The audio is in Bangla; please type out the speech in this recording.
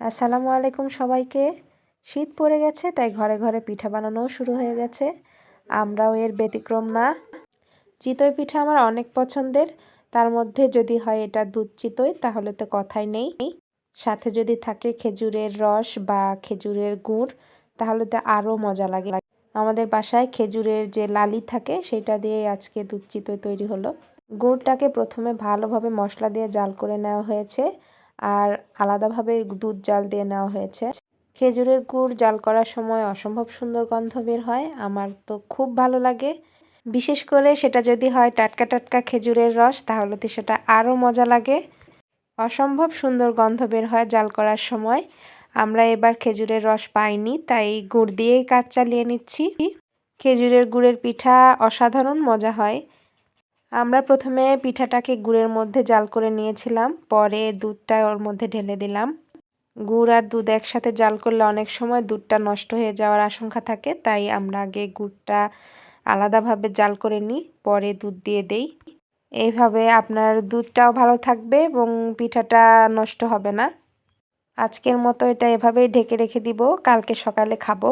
আসসালামু আলাইকুম সবাইকে। শীত পড়ে গেছে তাই ঘরে ঘরে পিঠা বানানোও শুরু হয়ে গেছে। আমরাও এর ব্যতিক্রম না। চিতই পিঠা আমার অনেক পছন্দের। তার মধ্যে যদি হয় এটা দুধ চিতই তাহলে তো কথাই নেই। সাথে যদি থাকে খেজুরের রস বা খেজুরের গুড় তাহলে তো আরও মজা লাগে। আমাদের বাসায় খেজুরের যে লালি থাকে সেটা দিয়ে আজকে দুধ চিতই তৈরি হলো। গুড়টাকে প্রথমে ভালোভাবে মশলা দিয়ে জাল করে নেওয়া হয়েছে আর আলাদাভাবে দুধ জাল দিয়ে নেওয়া হয়েছে। খেজুরের গুড় জাল করার সময় অসম্ভব সুন্দর গন্ধ বের হয়, আমার তো খুব ভালো লাগে। বিশেষ করে সেটা যদি হয় টাটকা টাটকা খেজুরের রস, তাহলে তো সেটা আরও মজা লাগে। অসম্ভব সুন্দর গন্ধ বের হয় জাল করার সময়। আমরা এবার খেজুরের রস পাইনি, তাই গুড় দিয়েই কাজ চালিয়ে নিচ্ছি। খেজুরের গুড়ের পিঠা অসাধারণ মজা হয়। আমরা প্রথমে পিঠাটাকে গুড়ের মধ্যে জাল করে নিয়েছিলাম, পরে দুধটা ওর মধ্যে ঢেলে দিলাম। গুড় আর দুধ একসাথে জাল করলে অনেক সময় দুধটা নষ্ট হয়ে যাওয়ার আশঙ্কা থাকে, তাই আমরা আগে গুড়টা আলাদাভাবে জাল করে নিই, পরে দুধ দিয়ে দেই। এইভাবে আপনার দুধটাও ভালো থাকবে এবং পিঠাটা নষ্ট হবে না। আজকের মতো এটা এভাবেই ঢেকে রেখে দিব, কালকে সকালে খাব।